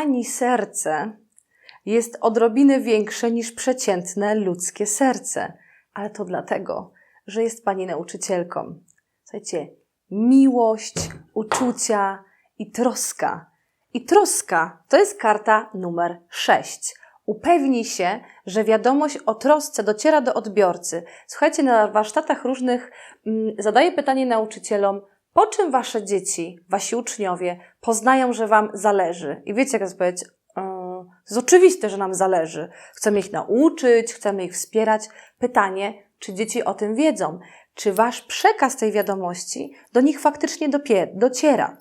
Pani serce jest odrobinę większe niż przeciętne ludzkie serce, ale to dlatego, że jest Pani nauczycielką. Słuchajcie, miłość, uczucia i troska. I troska to jest karta numer 6. Upewnij się, że wiadomość o trosce dociera do odbiorcy. Słuchajcie, na warsztatach różnych mm, zadaję pytanie nauczycielom, po czym wasze dzieci, wasi uczniowie poznają, że wam zależy? I wiecie, jak yy, to jest oczywiste, że nam zależy. Chcemy ich nauczyć, chcemy ich wspierać. Pytanie, czy dzieci o tym wiedzą? Czy wasz przekaz tej wiadomości do nich faktycznie dociera?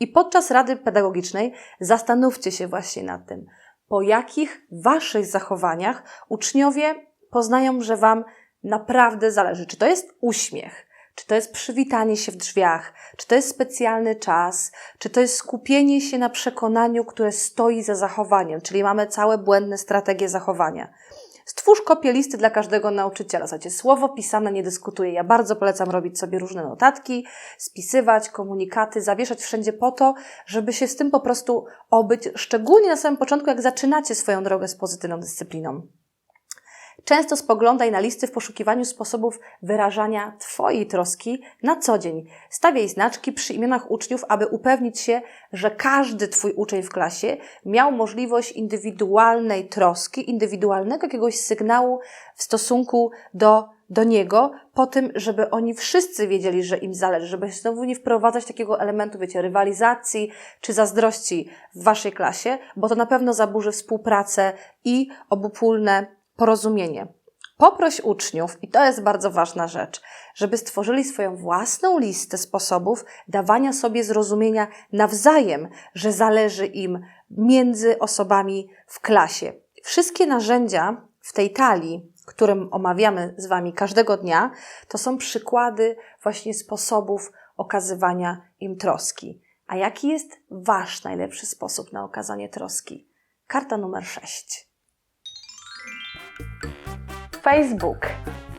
I podczas rady pedagogicznej zastanówcie się właśnie nad tym, po jakich waszych zachowaniach uczniowie poznają, że wam naprawdę zależy. Czy to jest uśmiech? Czy to jest przywitanie się w drzwiach? Czy to jest specjalny czas? Czy to jest skupienie się na przekonaniu, które stoi za zachowaniem? Czyli mamy całe błędne strategie zachowania. Stwórz kopię listy dla każdego nauczyciela. Słuchajcie, słowo pisane nie dyskutuje. Ja bardzo polecam robić sobie różne notatki, spisywać komunikaty, zawieszać wszędzie po to, żeby się z tym po prostu obyć, szczególnie na samym początku, jak zaczynacie swoją drogę z pozytywną dyscypliną. Często spoglądaj na listy w poszukiwaniu sposobów wyrażania Twojej troski na co dzień. Stawiaj znaczki przy imionach uczniów, aby upewnić się, że każdy Twój uczeń w klasie miał możliwość indywidualnej troski, indywidualnego jakiegoś sygnału w stosunku do, do niego, po tym, żeby oni wszyscy wiedzieli, że im zależy, żeby znowu nie wprowadzać takiego elementu, wiecie, rywalizacji czy zazdrości w Waszej klasie, bo to na pewno zaburzy współpracę i obopólne porozumienie. Poproś uczniów, i to jest bardzo ważna rzecz, żeby stworzyli swoją własną listę sposobów dawania sobie zrozumienia nawzajem, że zależy im między osobami w klasie. Wszystkie narzędzia w tej talii, którym omawiamy z Wami każdego dnia, to są przykłady właśnie sposobów okazywania im troski. A jaki jest Wasz najlepszy sposób na okazanie troski? Karta numer 6. Facebook,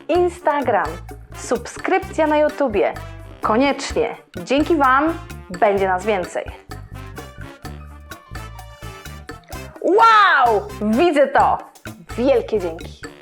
Instagram, subskrypcja na YouTubie. Koniecznie. Dzięki Wam będzie nas więcej. Wow! Widzę to! Wielkie dzięki!